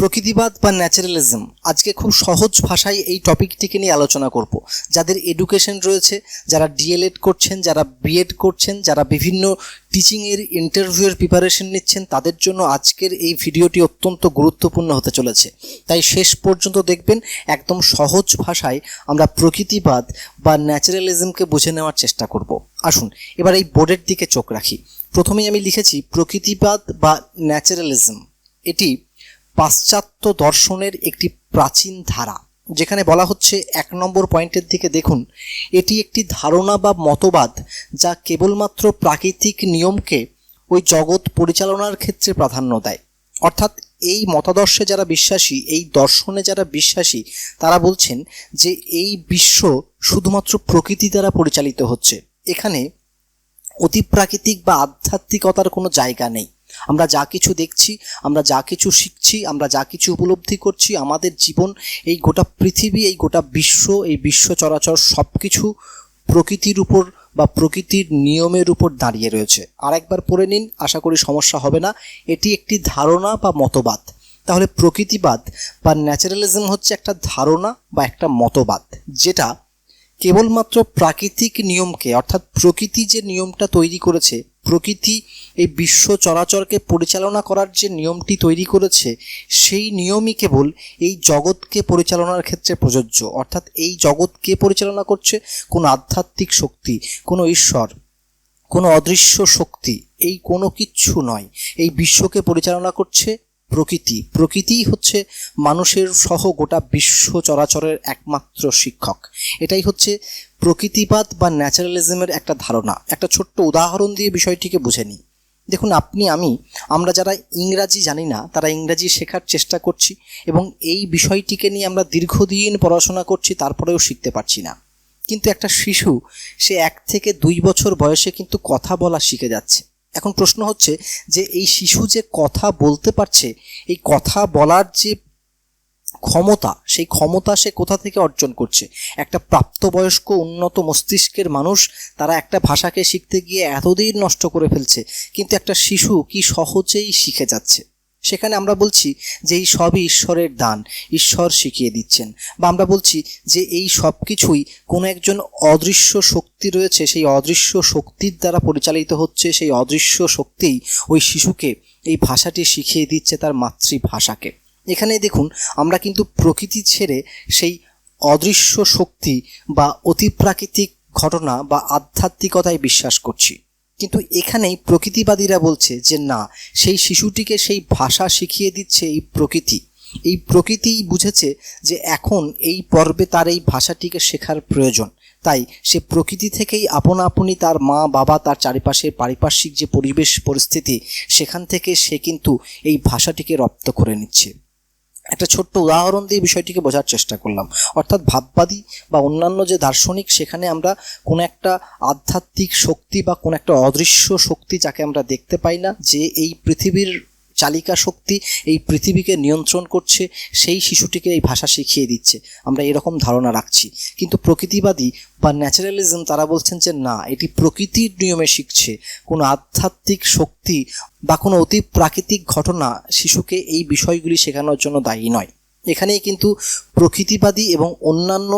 প্রকৃতিবাদ বা ন্যাচারালিজম? আজকে খুব সহজ ভাষায় এই টপিকটিকে নিয়ে আলোচনা করব। যাদের এডুকেশন রয়েছে, যারা ডিএলএড করছেন, যারা বিএড করছেন, যারা বিভিন্ন টিচিংয়ের ইন্টারভিউয়ের প্রিপারেশন নিচ্ছেন, তাদের জন্য আজকের এই ভিডিওটি অত্যন্ত গুরুত্বপূর্ণ হতে চলেছে। তাই শেষ পর্যন্ত দেখবেন একদম সহজ ভাষায় আমরা প্রকৃতিবাদ বা ন্যাচারালিজমকে বুঝে নেওয়ার চেষ্টা করব। আসুন, এবার এই বোর্ডের দিকে চোখ রাখি। প্রথমেই আমি লিখেছি প্রকৃতিবাদ বা ন্যাচারালিজম। এটি পাশ্চাত্য দর্শনের একটি প্রাচীন ধারা, যেখানে বলা হচ্ছে এক নম্বর পয়েন্টের দিকে দেখুন, এটি একটি ধারণা বা মতবাদ যা কেবলমাত্র প্রাকৃতিক নিয়মকে ওই জগৎ পরিচালনার ক্ষেত্রে প্রাধান্য দেয়। অর্থাৎ এই মতাদর্শে যারা বিশ্বাসী, এই দর্শনে যারা বিশ্বাসী, তারা বলছেন যে এই বিশ্ব শুধুমাত্র প্রকৃতি দ্বারা পরিচালিত হচ্ছে। এখানে অতিপ্রাকৃতিক বা আধ্যাত্মিকতার কোনো জায়গা নেই। আমরা যা কিছু দেখছি, আমরা যা কিছু শিখছি, আমরা যা কিছু উপলব্ধি করছি, আমাদের জীবন, এই গোটা পৃথিবী, এই গোটা বিশ্ব, এই বিশ্ব চরাচর সব কিছু প্রকৃতির উপর বা প্রকৃতির নিয়মের উপর দাঁড়িয়ে রয়েছে। আর একবার পড়ে নিন, আশা করি সমস্যা হবে না। এটি একটি ধারণা বা মতবাদ। তাহলে প্রকৃতিবাদ বা ন্যাচারালিজম হচ্ছে একটা ধারণা বা একটা মতবাদ, যেটা কেবলমাত্র প্রাকৃতিক নিয়মকে, অর্থাৎ প্রকৃতি যে নিয়মটা তৈরি করেছে প্রকৃতি এই বিশ্ব চরাচরকে পরিচালনা করার যে নিয়মটি তৈরি করেছে, সেই নিয়মই কেবল এই জগৎকে পরিচালনার ক্ষেত্রে প্রযোজ্য। অর্থাৎ এই জগৎকে পরিচালনা করছে কোনো আধ্যাত্মিক শক্তি, কোনো ঈশ্বর, কোনো অদৃশ্য শক্তি, এই কোনো কিচ্ছু নয়। এই বিশ্বকে পরিচালনা করছে প্রকৃতি। প্রকৃতিই হচ্ছে মানুষের সহ গোটা বিশ্ব চরাচরের একমাত্র শিক্ষক। এটাই হচ্ছে প্রকৃতিবাদ বা ন্যাচারালিজমের একটা ধারণা, একটা ছোট্ট উদাহরণ দিয়ে বিষয়টিকে বুঝে নিই। দেখুন, আপনি, আমি, আমরা যারা ইংরাজি জানি না, তারা ইংরাজি শেখার চেষ্টা করছি এবং এই বিষয়টিকে নিয়ে আমরা দীর্ঘদিন পড়াশোনা করছি, তারপরেও শিখতে পারছি না। কিন্তু একটা শিশু, সে এক থেকে দুই বছর বয়সে কিন্তু কথা বলা শিখে যাচ্ছে। এখন প্রশ্ন হচ্ছে যে, এই শিশু যে কথা বলতে পারছে, এই কথা বলার যে ক্ষমতা, সেই ক্ষমতা সে কোথা থেকে অর্জন করছে? একটা প্রাপ্তবয়স্ক উন্নত মস্তিষ্কের মানুষ, তারা একটা ভাষাকে শিখতে গিয়ে এতদিন নষ্ট করে ফেলছে, কিন্তু একটা শিশু কি সহজেই শিখে যাচ্ছে? সেখানে আমরা বলছি যে এই সবই ঈশ্বরের দান, ঈশ্বর শিখিয়ে দিচ্ছেন। বা আমরা বলছি যে এই সব কিছুই কোনো একজন অদৃশ্য শক্তি রয়েছে, সেই অদৃশ্য শক্তির দ্বারা পরিচালিত হচ্ছে, সেই অদৃশ্য শক্তিই ওই শিশুকে এই ভাষাটি শিখিয়ে দিচ্ছে তার মাতৃভাষাকে। এখানে দেখুন, আমরা কিন্তু প্রকৃতি ছেড়ে সেই অদৃশ্য শক্তি বা অতিপ্রাকৃতিক ঘটনা বা আধ্যাত্মিকতায় বিশ্বাস করছি। কিন্তু এখানেই প্রকৃতিবাদীরা বলছে যে না, সেই শিশুটিকে সেই ভাষা শিখিয়ে দিচ্ছে এই প্রকৃতি। এই প্রকৃতিই বুঝেছে যে এখন এই পর্বে তার এই ভাষাটিকে শেখার প্রয়োজন। তাই সে প্রকৃতি থেকেই আপনা আপনি তার মা, বাবা, তার চারিপাশের পারিপার্শ্বিক যে পরিবেশ, পরিস্থিতি, সেখান থেকে সে কিন্তু এই ভাষাটিকে রপ্ত করে নিচ্ছে। একটা ছোট্ট উদাহরণ দিয়ে বিষয়টিকে বোঝার চেষ্টা করলাম। অর্থাৎ ভাববাদী বা অন্যান্য যে দার্শনিক, সেখানে আমরা কোনো একটা আধ্যাত্মিক শক্তি বা কোনো একটা অদৃশ্য শক্তি যাকে আমরা দেখতে পাই না, যে এই পৃথিবীর চালিকা শক্তি এই পৃথিবীকে নিয়ন্ত্রণ করছে, সেই শিশুটিকে এই ভাষা শিখিয়ে দিচ্ছে। আমরা এরকম ধারণা রাখছি। কিন্তু প্রকৃতিবাদী বা ন্যাচারালিজম তারা বলছেন যে, না, এটি প্রকৃতির নিয়মে শিখছে। কোনো আধ্যাত্মিক শক্তি বা কোনো অতি প্রাকৃতিক ঘটনা শিশুকে এই বিষয়গুলি শেখানোর জন্য দায়ী নয়। এখানেই কিন্তু প্রকৃতিবাদী এবং অন্যান্য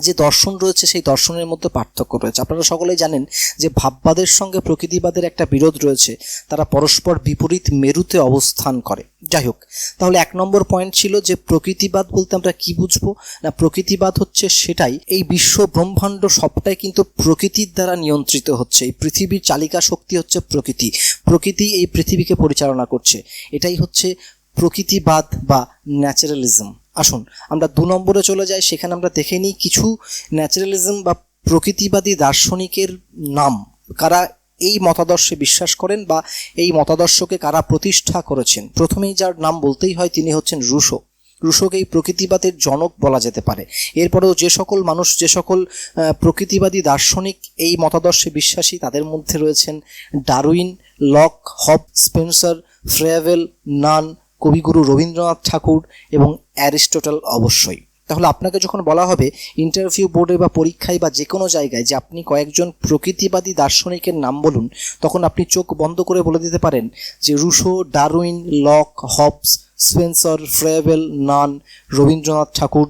যে দর্শন রয়েছে, সেই দর্শনের মধ্যে পার্থক্য রয়েছে। আপনারা সকলেই জানেন যে ভাববাদের সঙ্গে প্রকৃতিবাদের একটা বিরোধ রয়েছে। তারা পরস্পর বিপরীত মেরুতে অবস্থান করে। যাই হোক, তাহলে এক নম্বর পয়েন্ট ছিল যে প্রকৃতিবাদ বলতে আমরা কি বুঝব? না, প্রকৃতিবাদ হচ্ছে সেটাই। এই বিশ্ব ব্রহ্মাণ্ড সবটাই কিন্তু প্রকৃতির দ্বারা নিয়ন্ত্রিত হচ্ছে। এই পৃথিবীর চালিকা শক্তি হচ্ছে প্রকৃতি। প্রকৃতি এই পৃথিবীকে পরিচালনা করছে। এটাই হচ্ছে প্রকৃতিবাদ বা ন্যাচারালিজম। আসুন, আমরা দু নম্বরে চলে যাই, সেখানে আমরা দেখে নিই কিছু ন্যাচারালিজম বা প্রকৃতিবাদী দার্শনিকের নাম। কারা এই মতাদর্শে বিশ্বাস করেন বা এই মতাদর্শকে কারা প্রতিষ্ঠা করেছেন? প্রথমেই যার নাম বলতেই হয় তিনি হচ্ছেন রুশো। রুশোকে এই প্রকৃতিবাদের জনক বলা যেতে পারে। এরপরেও যে সকল মানুষ, যে সকল প্রকৃতিবাদী দার্শনিক এই মতাদর্শে বিশ্বাসী, তাদের মধ্যে রয়েছেন Darwin, Locke, Hobbes, Spencer Froebel Nunn কবিগুরু রবীন্দ্রনাথ ঠাকুর এবং অ্যারিস্টটল অবশ্যই। তাহলে আপনাকে যখন বলা হবে ইন্টারভিউ বোর্ডে বা পরীক্ষায় বা যে কোনো জায়গায় যে আপনি কয়েকজন প্রকৃতিবাদী দার্শনিকের নাম বলুন, তখন আপনি চোখ বন্ধ করে বলে দিতে পারেন যে Rousseau, Darwin, Locke, Hobbes, Spencer, Froebel, Nunn, Rabindranath Tagore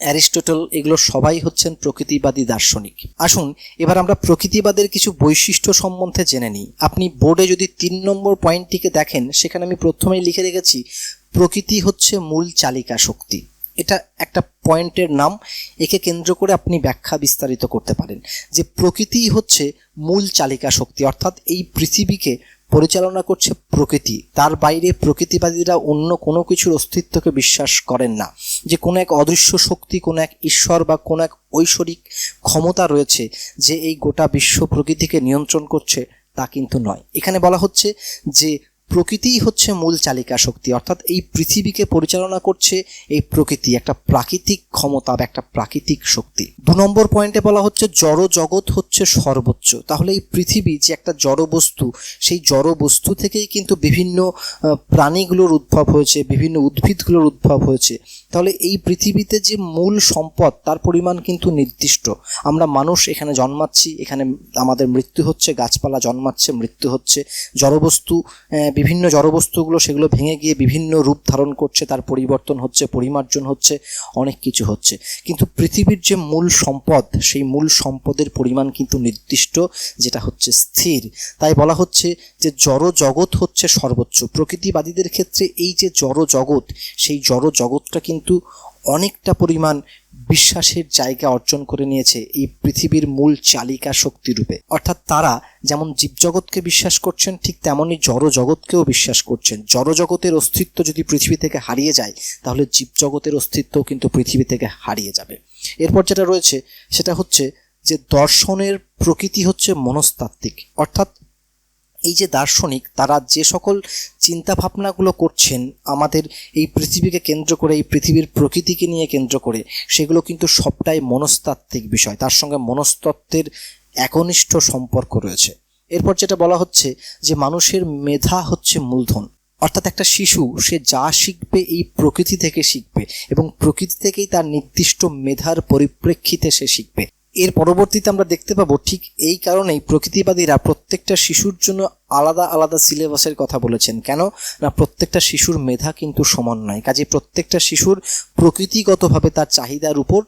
Aristotle, এগুলো সবাই হচ্ছেন প্রকৃতিবাদী দার্শনিক। আসুন, এবার আমরা প্রকৃতিবাদের কিছু বৈশিষ্ট্য সম্বন্ধে জেনে নিই। আপনি বোর্ডে যদি তিন নম্বর পয়েন্টটিকে দেখেন, সেখানে আমি প্রথমেই লিখে রেখেছি, প্রকৃতি হচ্ছে মূল চালিকা শক্তি। এটা একটা পয়েন্টের নাম। একে কেন্দ্র করে আপনি ব্যাখ্যা বিস্তারিত করতে পারেন। যে প্রকৃতিই হচ্ছে মূল চালিকা শক্তি, অর্থাৎ এই পৃথিবীকে পরিচালনা করছে প্রকৃতি। তার বাইরে প্রকৃতিবাদীরা অন্য কোনো কিছুর অস্তিত্বকে বিশ্বাস করেন না। যে কোনো এক অদৃশ্য শক্তি, কোনো এক ঈশ্বর বা কোনো এক ঐশ্বরিক ক্ষমতা রয়েছে যে এই গোটা বিশ্ব প্রকৃতিকে নিয়ন্ত্রণ করছে, তা কিন্তু নয়। এখানে বলা হচ্ছে যে প্রকৃতিই হচ্ছে মূল চালিকা শক্তি, অর্থাৎ এই পৃথিবীকে পরিচালনা করছে এই প্রকৃতি, একটা প্রাকৃতিক ক্ষমতা বা একটা প্রাকৃতিক শক্তি। দু নম্বর পয়েন্টে বলা হচ্ছে জড় জগৎ হচ্ছে সর্বোচ্চ। তাহলে এই পৃথিবী যে একটা জড় বস্তু, সেই জড় বস্তু থেকেই কিন্তু বিভিন্ন প্রাণীগুলোর উদ্ভব হয়েছে, বিভিন্ন উদ্ভিদগুলোর উদ্ভব হয়েছে। তাহলে এই পৃথিবীতে যে মূল সম্পদ, তার পরিমাণ কিন্তু নির্দিষ্ট। আমরা মানুষ এখানে জন্মাচ্ছি, এখানে আমাদের মৃত্যু হচ্ছে, গাছপালা জন্মাচ্ছে, মৃত্যু হচ্ছে। জড়বস্তু বিভিন্ন জড়বস্তুগুলো সেগুলো ভেঙে গিয়ে বিভিন্ন রূপ ধারণ করছে, তার পরিবর্তন হচ্ছে, পরিমার্জন হচ্ছে, অনেক কিছু হচ্ছে। কিন্তু পৃথিবীর যে মূল সম্পদ, সেই মূল সম্পদের পরিমাণ কিন্তু নির্দিষ্ট, যেটা হচ্ছে স্থির। তাই বলা হচ্ছে যে জড় জগৎ হচ্ছে সর্বোচ্চ। প্রকৃতিবাদীদের ক্ষেত্রে এই যে জড় জগৎ সেই জড় জগৎটা কিন্তু অনেকটা পরিমাণ বিশ্বাসের জায়গা অর্জন করে নিয়েছে এই পৃথিবীর মূল চালিকা শক্তি রূপে। অর্থাৎ তারা যেমন জীবজগৎকে বিশ্বাস করছেন, ঠিক তেমনই জড় জগৎকেও বিশ্বাস করছেন। জড় জগতের অস্তিত্ব যদি পৃথিবী থেকে হারিয়ে যায়, তাহলে জীবজগতের অস্তিত্ব কিন্তু পৃথিবী থেকে হারিয়ে যাবে। এরপর যেটা রয়েছে, সেটা হচ্ছে যে দর্শনের প্রকৃতি হচ্ছে মনস্তাত্ত্বিক। অর্থাৎ এই যে দার্শনিক, তারা যে সকল চিন্তা ভাবনাগুলো করছেন, আমাদের এই পৃথিবীকে কেন্দ্র করে, এই পৃথিবীর প্রকৃতিকে নিয়ে কেন্দ্র করে, সেগুলো কিন্তু সবটাই মনস্তাত্ত্বিক বিষয়। তার সঙ্গে মনস্তত্ত্বের একনিষ্ঠ সম্পর্ক রয়েছে। এরপর যেটা বলা হচ্ছে যে মানুষের মেধা হচ্ছে মূলধন। অর্থাৎ একটা শিশু, সে যা শিখবে এই প্রকৃতি থেকে শিখবে এবং প্রকৃতি থেকেই তার নির্দিষ্ট মেধার পরিপ্রেক্ষিতে সে শিখবে। এর পরবর্তীতে আমরা দেখতে পাবো ঠিক এই কারণেই প্রকৃতিবাদীরা প্রত্যেকটা শিশুর জন্য আলাদা আলাদা সিলেবাসের কথা বলেছেন। কেন? না, প্রত্যেকটা শিশুর মেধা কিন্তু সমান নয়। কাজে প্রত্যেকটা শিশুর প্রকৃতিগতভাবে তার চাহিদার উপর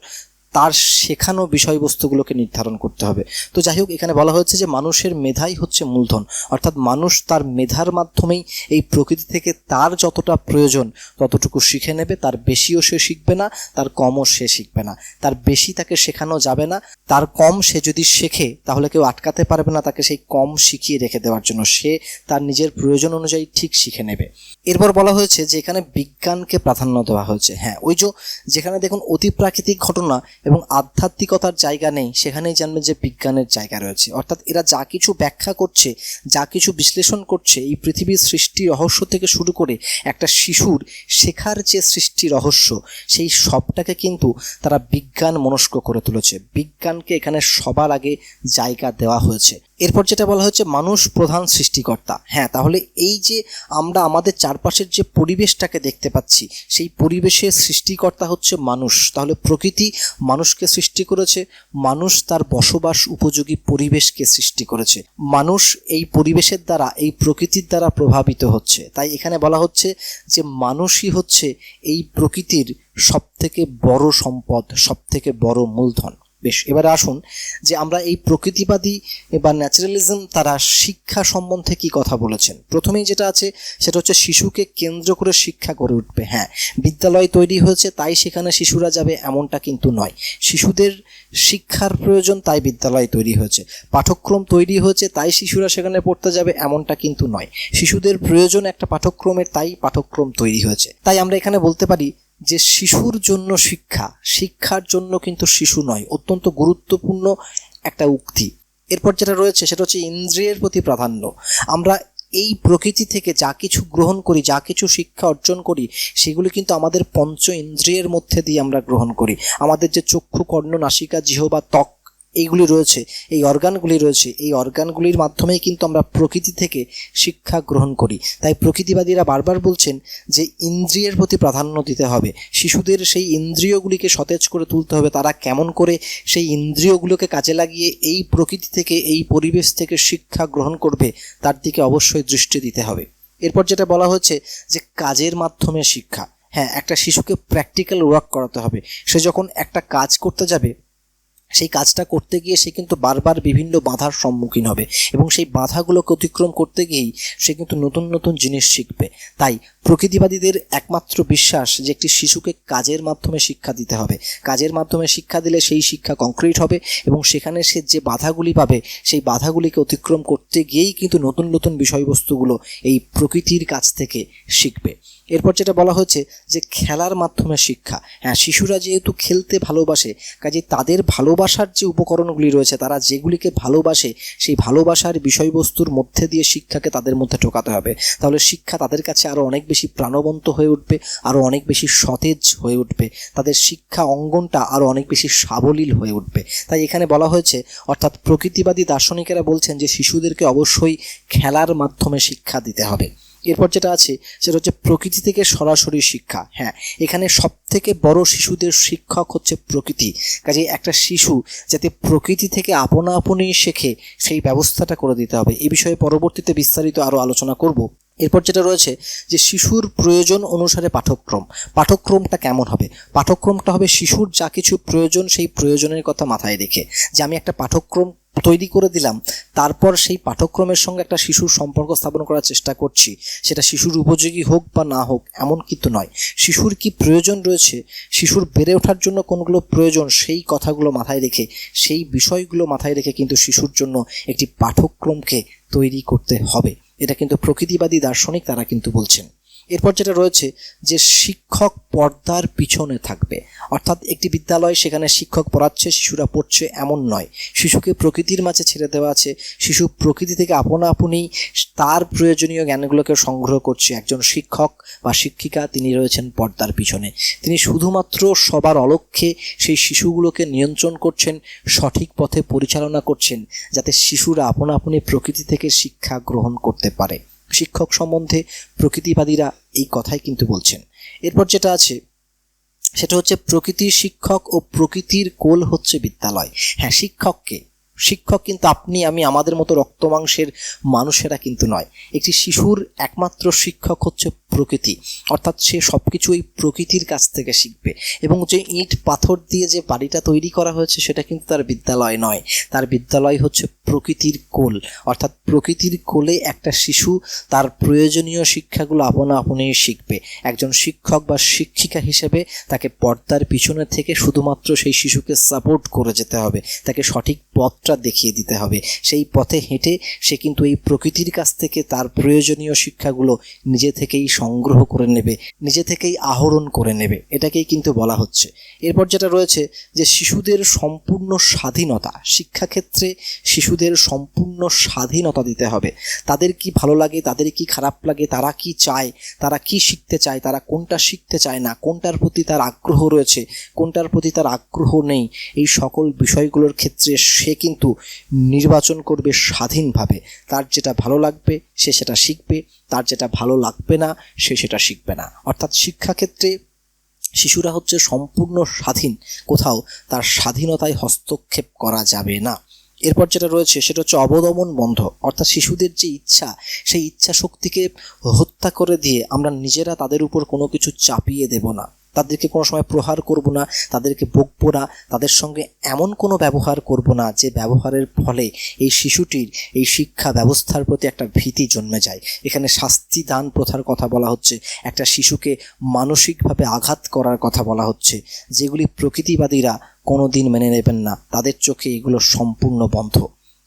তার শেখানো বিষয়বস্তুগুলোকে নির্ধারণ করতে হবে। তো যাই হোক, এখানে বলা হয়েছে যে মানুষের মেধাই হচ্ছে মূলধন। অর্থাৎ মানুষ তার মেধার মাধ্যমেই এই প্রকৃতি থেকে তার যতটা প্রয়োজন ততটুকু শিখে নেবে। তার বেশিও সে শিখবে না, তার কমও সে শিখবে না। তার বেশি তাকে শেখানো যাবে না, তার কম সে যদি শেখে, তাহলে কেউ আটকাতে পারবে না তাকে সেই কম শিখিয়ে রেখে দেওয়ার জন্য। সে তার নিজের প্রয়োজন অনুযায়ী ঠিক শিখে নেবে। এরপর বলা হয়েছে যে এখানে বিজ্ঞানকে প্রাধান্য দেওয়া হয়েছে। হ্যাঁ ওই যে যেখানে দেখুন অতি প্রাকৃতিক ঘটনা এবং আধ্যাত্মিকতার জায়গা নেই, সেখানেই জানবেন যে বিজ্ঞানের জায়গা রয়েছে। অর্থাৎ এরা যা কিছু ব্যাখ্যা করছে, যা কিছু বিশ্লেষণ করছে, এই পৃথিবীর সৃষ্টি রহস্য থেকে শুরু করে একটা শিশুর শেখার যে সৃষ্টি রহস্য, সেই সবটাকে কিন্তু তারা বিজ্ঞান মনস্ক করে তুলেছে। বিজ্ঞানকে এখানে সবার আগে জায়গা দেওয়া হয়েছে। এরপর যেটা বলা হচ্ছে মানুষ প্রধান সৃষ্টিকর্তা। হ্যাঁ তাহলে এই যে আমরা আমাদের চারপাশের যে পরিবেশটাকে দেখতে পাচ্ছি, সেই পরিবেশের সৃষ্টিকর্তা হচ্ছে মানুষ। তাহলে প্রকৃতি মানুষকে সৃষ্টি করেছে, মানুষ তার বসবাস উপযোগী পরিবেশকে সৃষ্টি করেছে। মানুষ এই পরিবেশের দ্বারা, এই প্রকৃতির দ্বারা প্রভাবিত হচ্ছে। তাই এখানে বলা হচ্ছে যে মানুষই হচ্ছে এই প্রকৃতির সবথেকে বড় সম্পদ, সবথেকে বড় মূলধন। বেশ, এবারে আসুন যে আমরা এই প্রকৃতিবাদী বা ন্যাচারালিজম তারা শিক্ষা সম্বন্ধে কি কথা বলেছেন? প্রথমেই যেটা আছে, সেটা হচ্ছে শিশুকে কেন্দ্র করে শিক্ষা গড়ে উঠবে। হ্যাঁ বিদ্যালয় তৈরি হয়েছে, তাই সেখানে শিশুরা যাবে এমনটা কিন্তু নয়। শিশুদের শিক্ষার প্রয়োজন, তাই বিদ্যালয় তৈরি হয়েছে। পাঠ্যক্রম তৈরি হয়েছে, তাই শিশুরা সেখানে পড়তে যাবে, এমনটা কিন্তু নয়। শিশুদের প্রয়োজন একটা পাঠ্যক্রমের, তাই পাঠ্যক্রম তৈরি হয়েছে। তাই আমরা এখানে বলতে পারি যে শিশুর জন্য শিক্ষা, শিক্ষার জন্য কিন্তু শিশু নয়, অত্যন্ত গুরুত্বপূর্ণ একটা উক্তি। এরপর যেটা রয়েছে সেটা হচ্ছে ইন্দ্রিয়ের প্রতি প্রাধান্য। আমরা এই প্রকৃতি থেকে যা কিছু গ্রহণ করি, যা কিছু শিক্ষা অর্জন করি, সেগুলি কিন্তু আমাদের পঞ্চ ইন্দ্রিয়ের মধ্যে দিয়ে আমরা গ্রহণ করি। আমাদের যে চক্ষু, কর্ণ, নাসিকা জিহ বা ত্বক এইগুলি রয়েছে, এই অর্গানগুলি রয়েছে, এই অর্গানগুলির মাধ্যমেই কিন্তু আমরা প্রকৃতি থেকে শিক্ষা গ্রহণ করি। তাই প্রকৃতিবাদীরা বারবার বলছেন যে ইন্দ্রিয়ের প্রতি প্রাধান্য দিতে হবে। শিশুদের সেই ইন্দ্রিয়গুলিকে সতেজ করে তুলতে হবে, তারা কেমন করে সেই ইন্দ্রিয়গুলোকে কাজে লাগিয়ে এই প্রকৃতি থেকে, এই পরিবেশ থেকে শিক্ষা গ্রহণ করবে, তার দিকে অবশ্যই দৃষ্টি দিতে হবে। এরপর যেটা বলা হচ্ছে যে কাজের মাধ্যমে শিক্ষা। হ্যাঁ একটা শিশুকে প্র্যাকটিক্যাল ওয়ার্ক করাতে হবে। সে যখন একটা কাজ করতে যাবে সেই কাজটা করতে গিয়ে সে কিন্তু বারবার বিভিন্ন বাধার সম্মুখীন হবে এবং সেই বাধাগুলোকে অতিক্রম করতে গিয়েই সে কিন্তু নতুন নতুন জিনিস শিখবে। তাই প্রকৃতিবাদীদের একমাত্র বিশ্বাস যে একটি শিশুকে কাজের মাধ্যমে শিক্ষা দিতে হবে। কাজের মাধ্যমে শিক্ষা দিলে সেই শিক্ষা কংক্রিট হবে এবং সেখানে সে যে বাধাগুলি পাবে, সেই বাধাগুলিকে অতিক্রম করতে গিয়েই কিন্তু নতুন নতুন বিষয়বস্তুগুলো এই প্রকৃতির কাছ থেকে শিখবে। এরপর যেটা বলা হচ্ছে যে খেলার মাধ্যমে শিক্ষা। হ্যাঁ শিশুরা যেহেতু খেলতে ভালোবাসে, কাজে তাদের ভালোবাসার যে উপকরণগুলি রয়েছে, তারা যেগুলিকে ভালোবাসে, সেই ভালোবাসার বিষয়বস্তুর মধ্যে দিয়ে শিক্ষাকে তাদের মধ্যে ঢোকাতে হবে। তাহলে শিক্ষা তাদের কাছে আরও অনেক বেশি প্রাণবন্ত হয়ে উঠবে আরও অনেক বেশি সতেজ হয়ে উঠবে। তাদের শিক্ষা অঙ্গনটা আরও অনেক বেশি সাবলীল হয়ে উঠবে। তাই এখানে বলা হয়েছে, অর্থাৎ প্রকৃতিবাদী দার্শনিকেরা বলছেন যে শিশুদেরকে অবশ্যই খেলার মাধ্যমে শিক্ষা দিতে হবে। এরপর যেটা আছে, সেটা হচ্ছে প্রকৃতি থেকে সরাসরি শিক্ষা। হ্যাঁ এখানে সব থেকে বড় শিশুদের শিক্ষক হচ্ছে প্রকৃতি। কাজে একটা শিশু যাতে প্রকৃতি থেকে আপনা আপনি শেখে, সেই ব্যবস্থাটা করে দিতে হবে। এ বিষয়ে পরবর্তীতে বিস্তারিত আরও আলোচনা করব। এরপর যেটা রয়েছে, যে শিশুর প্রয়োজন অনুসারে পাঠ্যক্রম। পাঠ্যক্রমটা কেমন হবে? পাঠ্যক্রমটা হবে শিশুর যা কিছু প্রয়োজন, সেই প্রয়োজনের কথা মাথায় রেখে। যে আমি একটা পাঠ্যক্রম তৈরি করে দিলাম। তারপর সেই পাঠ্যক্রমের সঙ্গে একটা শিশুর সম্পর্ক স্থাপন করার চেষ্টা করছি। সেটা শিশুর উপযোগী হোক বা না হোক, এমন কিন্তু নয়। শিশুর কি প্রয়োজন রয়েছে, শিশুর বেড়ে ওঠার জন্য কোনগুলো প্রয়োজন, সেই কথাগুলো মাথায় রেখে, সেই বিষয়গুলো মাথায় রেখে কিন্তু শিশুর জন্য একটি পাঠ্যক্রমকে তৈরি করতে হবে। এটা কিন্তু প্রকৃতিবাদী, দার্শনিক তারা কিন্তু বলছেন। এরপর যেটা রয়েছে যে শিক্ষক পর্দার পিছনে থাকবে। অর্থাৎ একটি বিদ্যালয় সেখানে শিক্ষক পড়াচ্ছে, শিশুরা পড়ছে এমন নয়। শিশুকে প্রকৃতির মাঝে ছেড়ে দেওয়া আছে। শিশু প্রকৃতি থেকে আপনা আপনি তার প্রয়োজনীয় জ্ঞানগুলোকে সংগ্রহ করছে। একজন শিক্ষক বা শিক্ষিকা তিনি রয়েছেন পর্দার পিছনে। তিনি শুধুমাত্র সবার অলক্ষ্যে সেই শিশুগুলোকে নিয়ন্ত্রণ করছেন, সঠিক পথে পরিচালনা করছেন, যাতে শিশুরা আপনা আপনি প্রকৃতি থেকে শিক্ষা গ্রহণ করতে পারে। শিক্ষক সম্বন্ধে প্রকৃতিবাদীরা এই কথাই কিন্তু বলছেন। এরপর যেটা আছে, সেটা হচ্ছে প্রকৃতির শিক্ষক ও প্রকৃতির কোল হচ্ছে বিদ্যালয়। হ্যাঁ শিক্ষককে শিক্ষক কিন্তু আপনি, আমি আমাদের মতো রক্তমাংসের মানুষেরা কিন্তু নয়। একটি শিশুর একমাত্র শিক্ষক হচ্ছে প্রকৃতি। অর্থাৎ সে সব কিছু ওই প্রকৃতির কাছ থেকে শিখবে। এবং যে ইট, পাথর দিয়ে যে বাড়িটা তৈরি করা হয়েছে, সেটা কিন্তু তার বিদ্যালয় নয়। তার বিদ্যালয় হচ্ছে প্রকৃতির কোল। অর্থাৎ প্রকৃতির কোলে একটা শিশু তার প্রয়োজনীয় শিক্ষাগুলো আপনা আপনি শিখবে। একজন শিক্ষক বা শিক্ষিকা হিসেবে তাকে পর্দার পিছনে থেকে শুধুমাত্র সেই শিশুকে সাপোর্ট করে যেতে হবে। তাকে সঠিক পথটা দেখিয়ে দিতে হবে। সেই পথে হেঁটে সে কিন্তু এই প্রকৃতির কাছ থেকে তার প্রয়োজনীয় শিক্ষাগুলো নিজে থেকেই সংগ্রহ করে নেবে, নিজে থেকেই আহরণ করে নেবে। এটাকেই কিন্তু বলা হচ্ছে। এরপর যেটা রয়েছে যে শিশুদের সম্পূর্ণ স্বাধীনতা, শিক্ষাক্ষেত্রে শিশুদের সম্পূর্ণ স্বাধীনতা দিতে হবে। তাদের কি ভালো লাগে, তাদের কি খারাপ লাগে, তারা কি চায়, তারা কি শিখতে চায়, তারা কোনটা শিখতে চায় না, কোনটার প্রতি তার আগ্রহ রয়েছে, কোনটার প্রতি তার আগ্রহ নেই, এই সকল বিষয়গুলোর ক্ষেত্রে সে কিন্তু নির্বাচন করবে স্বাধীনভাবে। তার যেটা ভালো লাগবে, সে সেটা শিখবে। তার যেটা ভালো লাগবে না, সে সেটা শিখবে না। অর্থাৎ শিক্ষাক্ষেত্রে শিশুরা হচ্ছে সম্পূর্ণ স্বাধীন। কোথাও তার স্বাধীনতায় হস্তক্ষেপ করা যাবে না। এরপর যেটা রয়েছে, সেটা হচ্ছে অবদমন বন্ধ। অর্থাৎ শিশুদের যে ইচ্ছা, সেই ইচ্ছা শক্তিকে হত্যা করে দিয়ে আমরা নিজেরা তাদের উপর কোনো কিছু চাপিয়ে দেব না। তাদেরকে কোনো সময় প্রহার করব না, তাদেরকে বকবো না, তাদের সঙ্গে এমন কোনো ব্যবহার করব না যে ব্যবহারের ফলে এই শিশুটির এই শিক্ষা ব্যবস্থার প্রতি একটা ভীতি জন্মে যায়। এখানে শাস্তি দান প্রথার কথা বলা হচ্ছে, একটা শিশুকে মানসিকভাবে আঘাত করার কথা বলা হচ্ছে, যেগুলি প্রকৃতিবাদীরা কোনো দিন মেনে নেবেন না, তাদের চোখে এগুলো সম্পূর্ণ বন্ধ।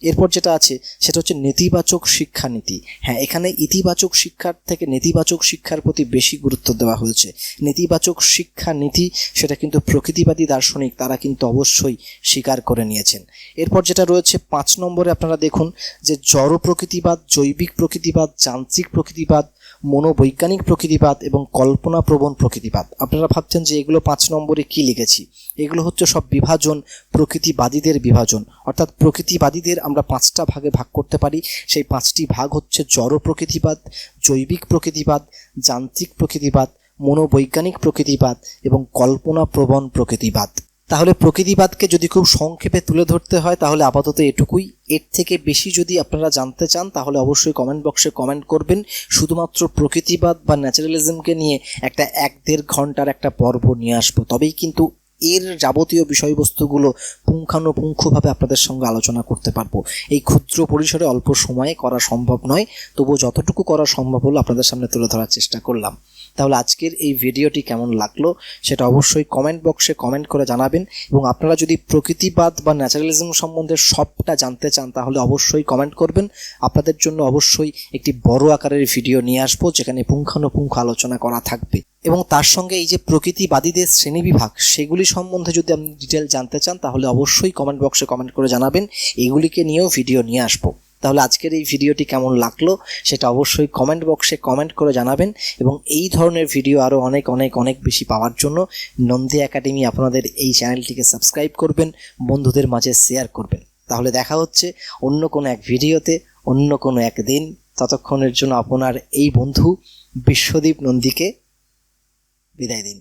এরপর যেটা আছে, সেটা হচ্ছে নেতিবাচক শিক্ষানীতি। হ্যাঁ এখানে ইতিবাচক শিক্ষার থেকে নেতিবাচক শিক্ষার প্রতি বেশি গুরুত্ব দেওয়া হয়েছে। নেতিবাচক শিক্ষা নীতি সেটা কিন্তু প্রকৃতিবাদী দার্শনিক, তারা কিন্তু অবশ্যই স্বীকার করে নিয়েছেন। এরপর যেটা রয়েছে, পাঁচ নম্বরে আপনারা দেখুন যে জড় প্রকৃতিবাদ জৈবিক প্রকৃতিবাদ, যান্ত্রিক প্রকৃতিবাদ মনোবৈজ্ঞানিক প্রকৃতিবাদ এবং কল্পনাপ্রবণ প্রকৃতিবাদ। আপনারা ভাবছেন যে এগুলো পাঁচ নম্বরে কি লিখেছি? এগুলো হচ্ছে সব বিভাজন, প্রকৃতিবাদীদের বিভাজন। অর্থাৎ প্রকৃতিবাদীদের আমরা পাঁচটা ভাগে ভাগ করতে পারি। সেই পাঁচটি ভাগ হচ্ছে জড় প্রকৃতিবাদ, জৈবিক প্রকৃতিবাদ, যান্ত্রিক প্রকৃতিবাদ, মনোবৈজ্ঞানিক প্রকৃতিবাদ এবং কল্পনাপ্রবণ প্রকৃতিবাদ। তাহলে প্রকৃতিবাদকে যদি খুব সংক্ষেপে তুলে ধরতে হয়, তাহলে আপাতত এটুকুই। এর থেকে বেশি যদি আপনারা জানতে চান, তাহলে অবশ্যই কমেন্ট বক্সে কমেন্ট করবেন। শুধুমাত্র প্রকৃতিবাদ বা ন্যাচারালিজমকে নিয়ে একটা এক দেড় ঘণ্টার একটা পর্ব নিয়ে আসব। তবেই কিন্তু এর যাবতীয় বিষয়বস্তুগুলো পুঙ্খানুপুঙ্খভাবে আপনাদের সঙ্গে আলোচনা করতে পারব। এই ক্ষুদ্র পরিসরে অল্প সময়ে করা সম্ভব নয় তবুও যতটুকু করা সম্ভব হলো আপনাদের সামনে তুলে ধরার চেষ্টা করলাম। তাহলে আজকের এই ভিডিওটি কেমন লাগল সেটা অবশ্যই কমেন্ট বক্সে কমেন্ট করে জানাবেন এবং আপনারা যদি প্রকৃতিবাদ বা ন্যাচারালিজম সম্বন্ধে সবটা জানতে চান, তাহলে অবশ্যই কমেন্ট করবেন। আপনাদের জন্য অবশ্যই একটি বড় আকারের ভিডিও নিয়ে আসব, যেখানে পুঙ্খানুপুঙ্খ আলোচনা করা থাকবে। এবং তার সঙ্গে এই যে প্রকৃতিবাদীদের শ্রেণীবিভাগ, সেগুলি সম্বন্ধে যদি আপনি ডিটেল জানতে চান, তাহলে অবশ্যই কমেন্ট বক্সে কমেন্ট করে জানাবেন। এগুলিকে নিয়েও ভিডিও নিয়ে আসব। তাহলে আজকের এই ভিডিওটি কেমন লাগল, সেটা অবশ্যই কমেন্ট বক্সে কমেন্ট করে জানাবেন এবং এই ধরনের ভিডিও আরও অনেক অনেক অনেক বেশি পাওয়ার জন্য নন্দী একাডেমি আপনাদের এই চ্যানেলটিকে সাবস্ক্রাইব করবেন, বন্ধুদের মাঝে শেয়ার করবেন। তাহলে দেখা হচ্ছে অন্য কোনো এক ভিডিওতে অন্য কোনো এক দিন ততক্ষণের জন্য আপনার এই বন্ধু, বিশ্বদীপ নন্দীকে বিদায় দিন।